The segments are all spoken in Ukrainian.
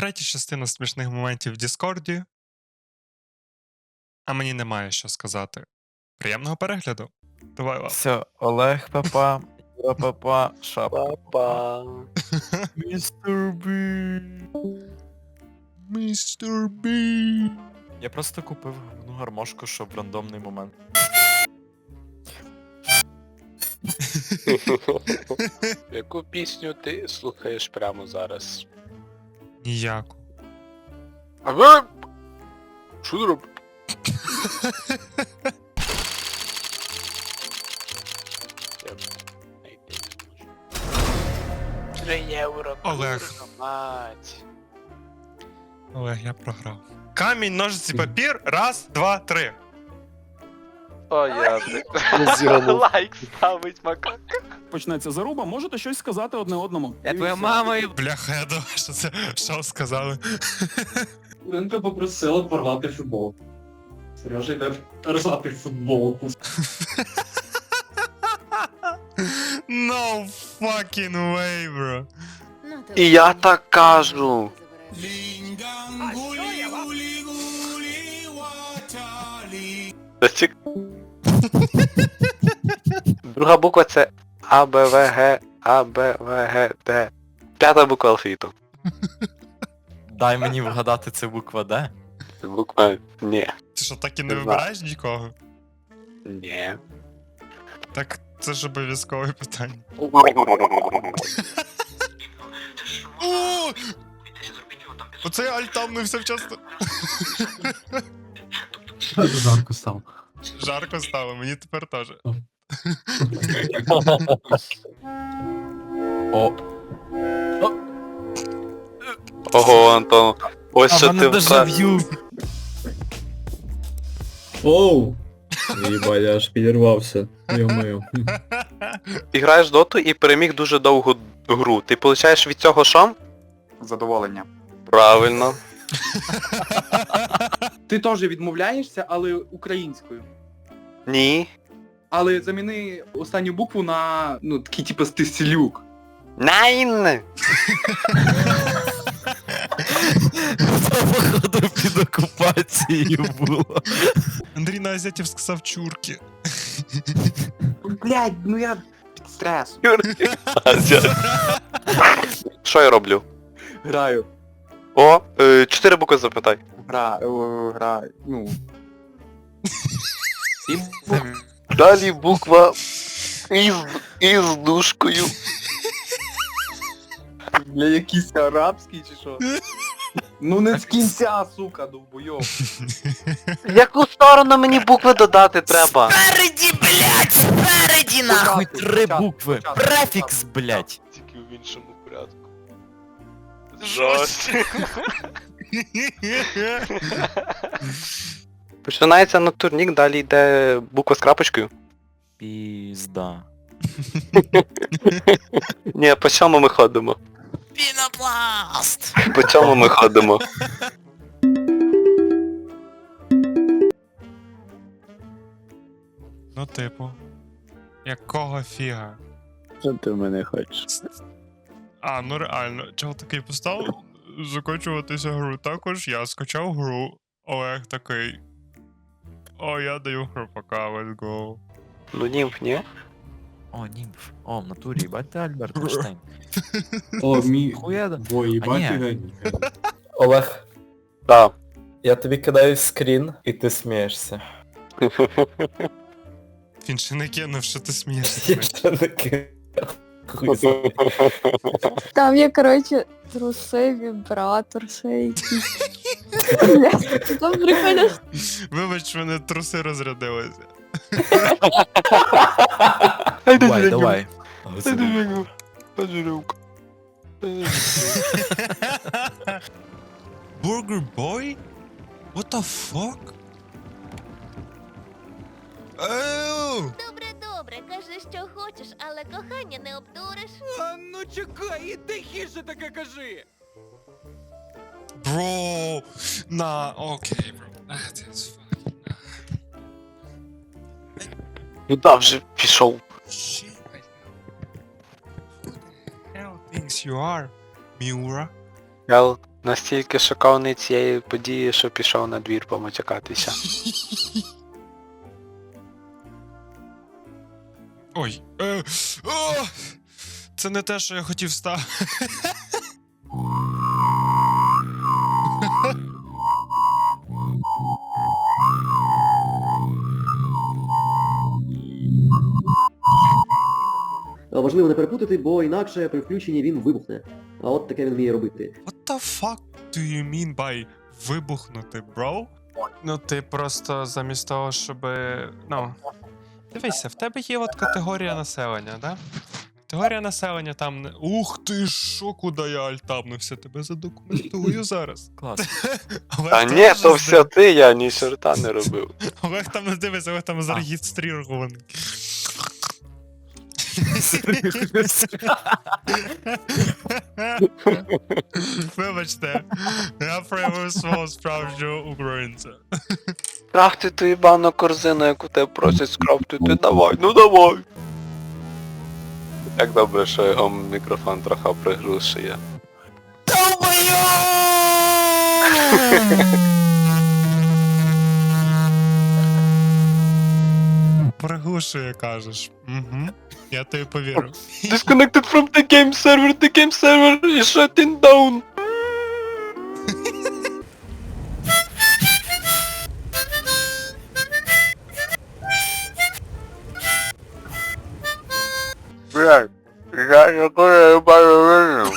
Третя частина смішних моментів в Діскорді. А мені немає що сказати. Приємного перегляду. Давай вам. Все, Олег Папа, Юра Папа, Шапка. Папа. Містер Бі. Містер Бі. Я просто купив одну гармошку, щоб в рандомний момент. Яку пісню ти слухаєш прямо зараз? Ніяко. А ви... Що ти робиш? Три євро. Олег. курва Мать. Олег, я програв. Камінь, ножиці, папір. Раз, два, три. О, я Лайк ставить макака. почнеться заруба, можете щось сказати одне одному. Я твоя мама і... Бляха, я думав, що це що сказали. Ленка попросила порвати футбол. Сережа йде рвати футболку. No fucking way, bro. І я так кажу. Та чек- Друга буква це А, Б, В, Г, А, Б, В, Г, Д. П'ята буква алфавіту. Дай мені вгадати, це буква Д. Це Буква Ні. Ти що так і не Не знаю. вибираєш нікого? Ні. Так це ж обов'язкове питання. О! Оце я альтамнувся вчасно. Жарко став. Жарко стало, мені тепер теж. О, Ого, Антон. Ось що ти втратив. Оу! Єба, я аж підірвався. Йо-моє. Ти граєш доту і переміг дуже довгу гру. Ти получаєш від цього що? Задоволення. Правильно. Ти теж відмовляєшся, але українською. Ні. Але заміни останню букву на ну такий типу стисілюк. Найн! Це походу під окупацією було. Андрій на азіатів сказав чурки. Блядь, ну я під стрес. Що я роблю? Граю. О, е, чотири букви запитай. Гра, е, гра, ну. І Далі буква із, із дужкою. Бля, якийсь арабський чи що? Ну не з кінця, сука, довбойов. В яку сторону мені букви додати треба? Спереді, блядь, спереді нахуй три букви. Префікс, блядь. Тільки в іншому порядку. Жорстко. Починається на турнік, далі йде буква з крапочкою. Пізда. Ні, по чому ми ходимо? Пінопласт! По чому ми ходимо? Ну, типу. Якого фіга? Що ти мене хочеш? А, ну реально, чого такий поставив закочуватися гру. Також я скачав гру. Олег такий. О, я даю хропака, let's go. Ну німф, ні? О, німф. О, в натурі, бать ти Альберт Einstein. О, мій... Хуєда. Бо їбать ні. геній. Олег, Так. я тобі кидаю скрін, і ти смієшся. Він ще не кинув, що ти смієшся. Я ще не кидав. Хуй знає. Там є, коротше, труси, вібратор, ще якісь. Блядь, Там прикольно. Вибач, мене труси розрядилися. Давай, давай. Burger Boy? What the fuck? Добре, добре, кажи, що хочеш, але кохання не обдуриш. А ну чекай, і тихіше таке кажи. Бро! На, окей, бро. Ah, That's fine. Ну да, вже пішов. Shit, right now. Who the hell thinks you are, Miura? Hell Настільки шокований цієї події, що пішов на двір помочакатися. Ой. Е, о! Це не те, що я хотів ста. Важливо не перепутати, бо інакше при включенні він вибухне. А от таке він вміє робити. What the fuck do you mean by вибухнути, бро? Ну, ти просто замість того, щоб. Ну. Дивися, в тебе є от категорія населення, да? Категорія населення там. не- Ух ти що, куди я альтабнувся, тебе задокументую зараз. Клас. Олег А ні, то все ти, я ні чорта не робив. Олег там не дивиться, Олег там зареєстрований. Вибачте, я проявив свого справжнього українця. Крафти ту їбану корзину, яку тебе просять скрафтити, давай, ну давай. Як добре, що його мікрофон трохи приглушує. Приглушує, кажеш. Угу. Я тобі повірю. Disconnected from the game server, the game server is shutting down. Блядь, я такое ебану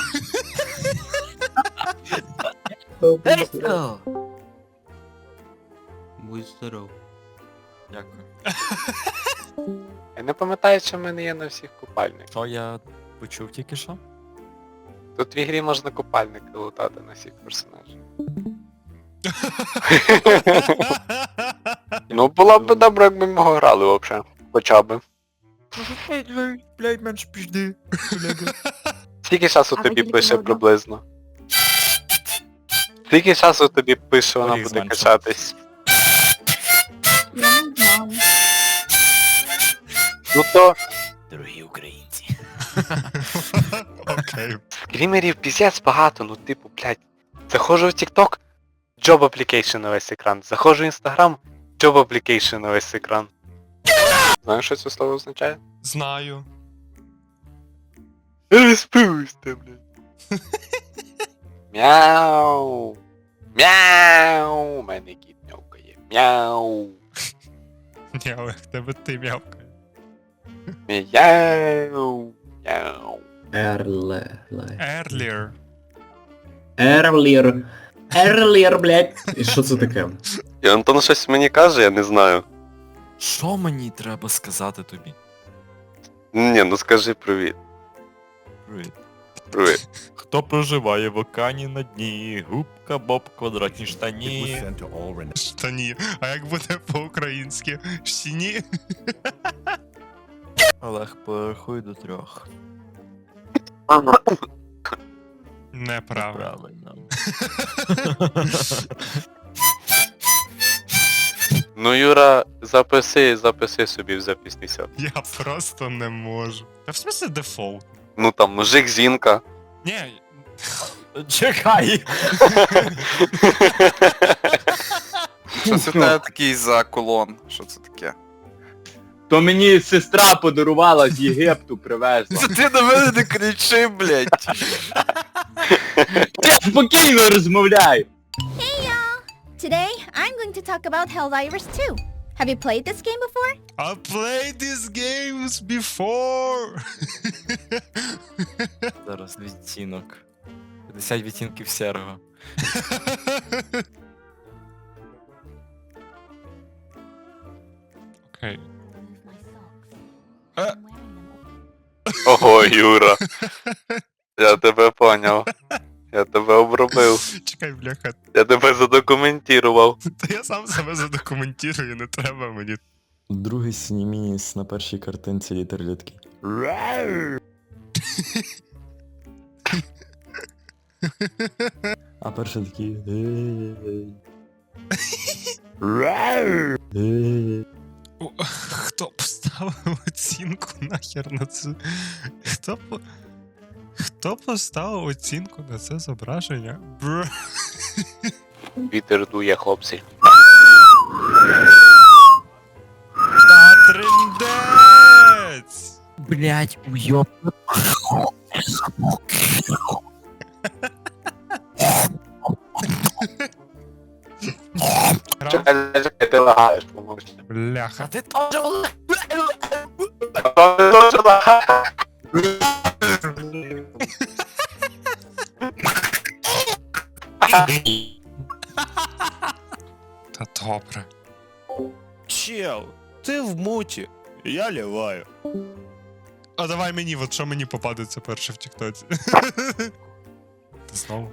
Будь здоров. Дякую. Не пам'ятаю, що в мене є на всіх купальниках. Що я почув тільки що? Тут в ігрі можна купальники лутати на всіх персонажів. Ну було б добре, якби ми його грали взагалі. Хоча б. Менше пізди. Скільки часу А тобі пише приблизно? Скільки часу тобі пише, вона буде зменшив. качатись? Ну то Дорогі українці. Окей. скрімерів піздець багато, ну типу, блядь. Заходжу в TikTok, Job Application на весь екран. Заходжу в Instagram, Job Application на весь екран. Знаєш, що це слово означає? Знаю. Розпусти, блядь. Мяу. Мяу. У мене кіт мявкає. Мяу. Ні, Олег, в тебе ти м'явкає. Мяу. Мяу. Ерле. ле. Earlier. Ерлір. Ерлір, блядь. І що це таке? І Антон щось мені каже, я не знаю. Що мені треба сказати тобі? Ні, ну скажи привіт. Привіт. Привіт. Хто проживає в океані на дні? Губка Боб квадратні штані. Штані. А як буде по-українськи? Штіні? Олег, порахуй до трьох. Неправильно. Правильно. Ну, Юра, записи, записи собі в записний сьот. Я просто не можу. Та в смысле дефолт? Ну там мужик, жінка. Ні. Чекай! Що це в тебе такий за колон? Що це таке? То мені сестра подарувала з Єгипту, привезла. Це ти на мене не кричи, блядь. Я спокійно розмовляю. Hey y'all! Today, I'm going to talk about Helldivers 2. Have you played this game before? I played these games before. Зараз відтінок. 50 відтінків серого. Окей. Ого, Юра. Я тебе поняв. Я тебе обробив. Чекай, бляха. Я тебе задокументував. Та я сам себе задокументую, не треба мені. Другий сніміс на першій картинці літер людки. А перший такий. «Ей-ей-ей». Ей-ей-ей. Поставив оцінку нахер на це? Хто по... Хто поставив оцінку на це зображення? Бро. Вітер дує, хлопці. Та триндець! Блять, уйоб. Чекай, чекай, ти лагаєш, поможеш. Бляха. ти теж Та добре. Чел, ти в муті. Я ліваю. А давай мені, от що мені попадеться перше в Тіктоці. Ти знову?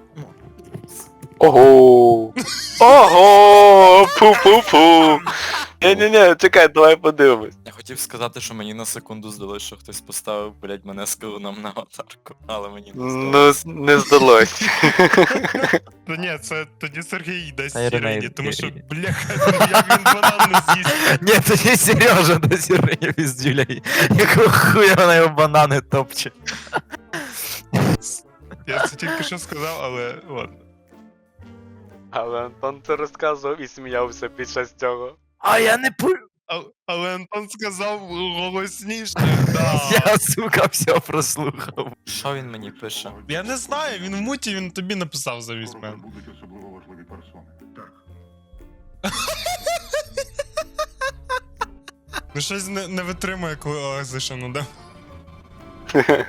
Ого! Ого! Пу-пу-пу! Ні-ні-ні, чекай, давай подивимось. Я хотів сказати, що мені на секунду здалося, що хтось поставив, блять, мене з килином на аватарку, але мені не здалося. Ну, не здалось. Ну ні, це тоді Сергій дасть Та Ірина, Ірині, тому що, бляха, як він банан не з'їсть. Ні, тоді Сережа до сірення з Юлей. Якого хуя вона його банани топче. Я це тільки що сказав, але ладно. Але Антон це розказував і сміявся під час цього. А я не пу... А- Але Антон сказав голосніше. Да. Я, сука, все прослухав. Що він мені пише? Я не знаю, він в муті, він тобі написав замість мене. Ну щось не, не витримує, коли Олег зайшов, ну да.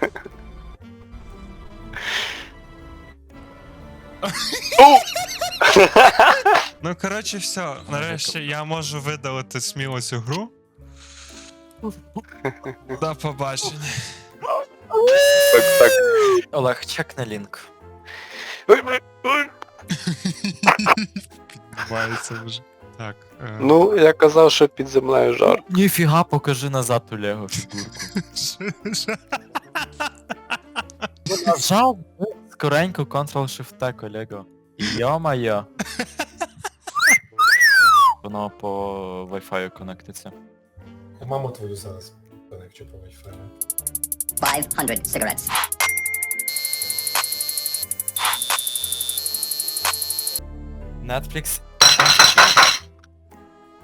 Ну коротше, все. Нарешті я можу видалити сміло цю гру. До побачення. Так, так. Олег, чекни лінк. Підбувається вже. Так. Е... Ну, я казав, що під землею жар. Ніфіга, покажи назад у Лего фігурку. Нажав скоренько Ctrl-Shift, колего. Йо-моє. Воно по Wi-Fi конектиться. Маму твою зараз конекчу по Wi-Fi. 500 cigarettes. Netflix.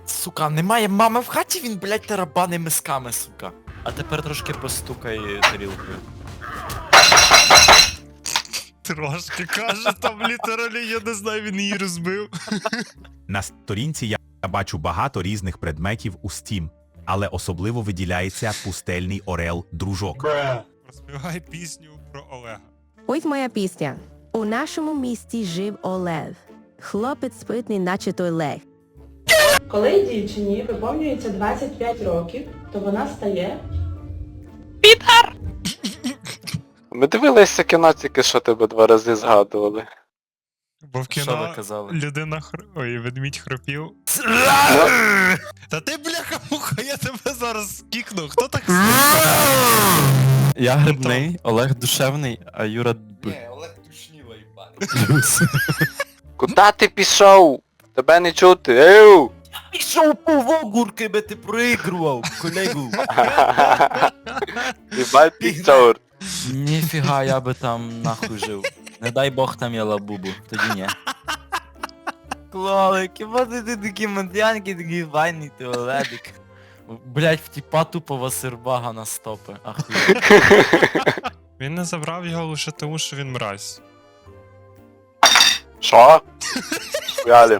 Сука, немає мами в хаті, він, блядь, тарабани мисками, сука. А тепер трошки постукай тарілкою. Трошки каже, там літералі, я не знаю, він її розбив. На сторінці я бачу багато різних предметів у Steam, але особливо виділяється пустельний орел дружок. Розпівай пісню про Олега. Ось моя пісня. У нашому місті жив Олег. Хлопець спитний, наче той лег. Коли дівчині виповнюється 25 років, то вона стає Ми дивилися кіно тільки що тебе два рази згадували. Бо в Що ви кіно казали? людина хр... Ой, ведмідь хропів. Та ти бляха муха, я тебе зараз кікну. Хто так? Я грибний, Олег душевний, а Юра б. Олег тушніла, їбан. Куда ти пішов? Тебе не чути. Еу! Пішов по вогурки, би ти проігрував, колегу. Їбать піцаур. Ніфіга, я би там нахуй жив. Не дай Бог там я лабубу, тоді ні. Клоли, бо ти такі мандянки, такий файний туалетик. Блять, втіпа тупо сербага на стопи. Він не забрав його лише тому, що він мразь. Що? Хуялі.